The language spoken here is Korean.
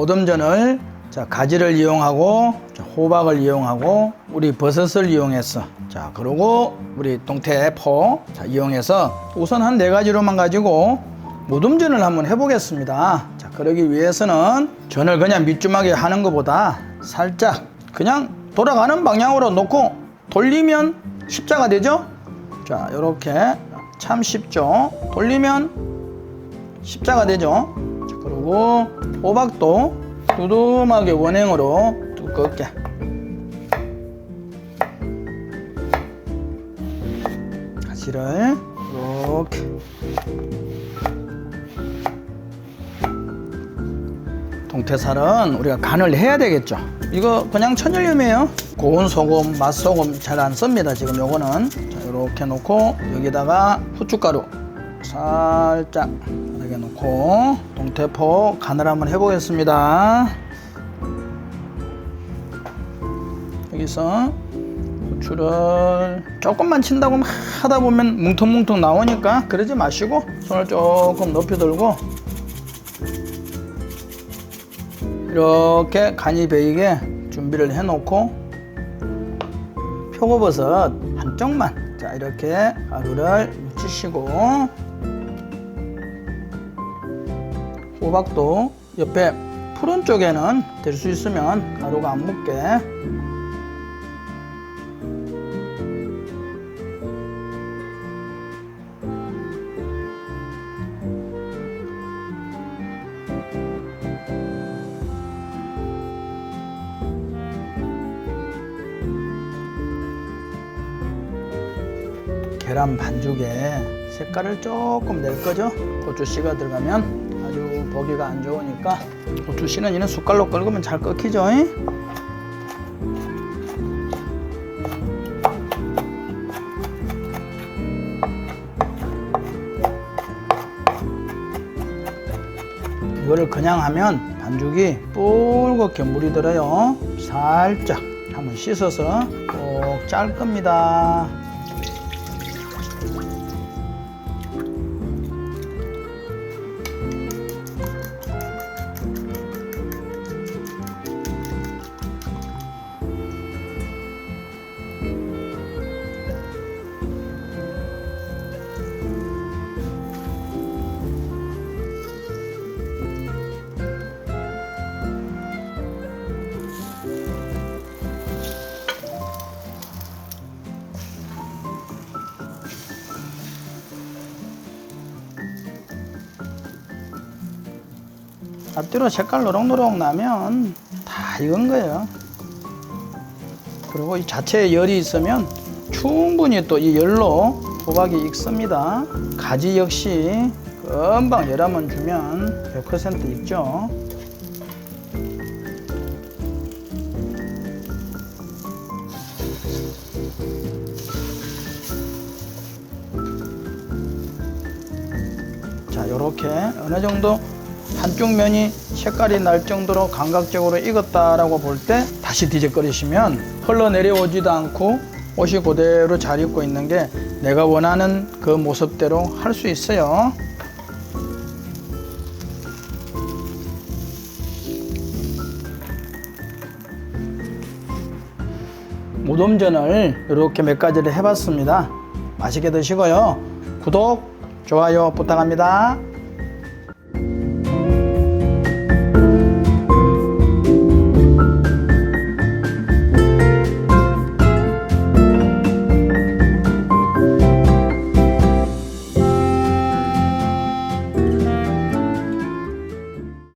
모듬전을 자, 가지를 이용하고 자, 호박을 이용하고 우리 버섯을 이용해서 자 그리고 우리 동태포 자, 이용해서 우선 한 네 가지로만 가지고 모듬전을 한번 해보겠습니다. 자 그러기 위해서는 전을 그냥 밑주막에 하는 것보다 살짝 그냥 돌아가는 방향으로 놓고 돌리면 십자가 되죠? 자 이렇게 참 쉽죠? 돌리면 십자가 되죠? 자, 그리고 호박도 두툼하게 원행으로 두껍게. 가지를 이렇게. 동태살은 우리가 간을 해야 되겠죠. 이거 그냥 천일염이에요. 고운 소금 맛소금 잘 안 씁니다 지금 요거는. 자 이렇게 놓고 여기다가 후춧가루 살짝 이렇게 놓고 동태포 간을 한번 해보겠습니다. 여기서 후추를 조금만 친다고 막 하다 보면 뭉텅뭉텅 나오니까 그러지 마시고 손을 조금 높이 들고 이렇게 간이 배이게 준비를 해 놓고 표고버섯 한쪽만. 자 이렇게 가루를 묻히시고 호박도 옆에 푸른 쪽에는 될 수 있으면 가루가 안 묻게 계란 반죽에 색깔을 조금 낼 거죠. 고추씨가 들어가면 보기가 안 좋으니까 고추씨는 이는 숟갈로 끓으면 잘 끓기죠. 잉? 이거를 그냥 하면 반죽이 붉게 물이 들어요. 살짝 한번 씻어서 꼭 짤 겁니다. 앞뒤로 색깔 노릇노릇 나면 다 익은 거예요. 그리고 이 자체에 열이 있으면 충분히 또 이 열로 호박이 익습니다. 가지 역시 금방 열 한번 주면 100% 익죠. 자, 요렇게 어느 정도 한쪽 면이 색깔이 날 정도로 감각적으로 익었다라고 볼 때 다시 뒤적거리시면 흘러내려오지도 않고 옷이 그대로 잘 입고 있는 게 내가 원하는 그 모습대로 할 수 있어요. 무덤전을 이렇게 몇 가지를 해봤습니다. 맛있게 드시고요. 구독, 좋아요 부탁합니다.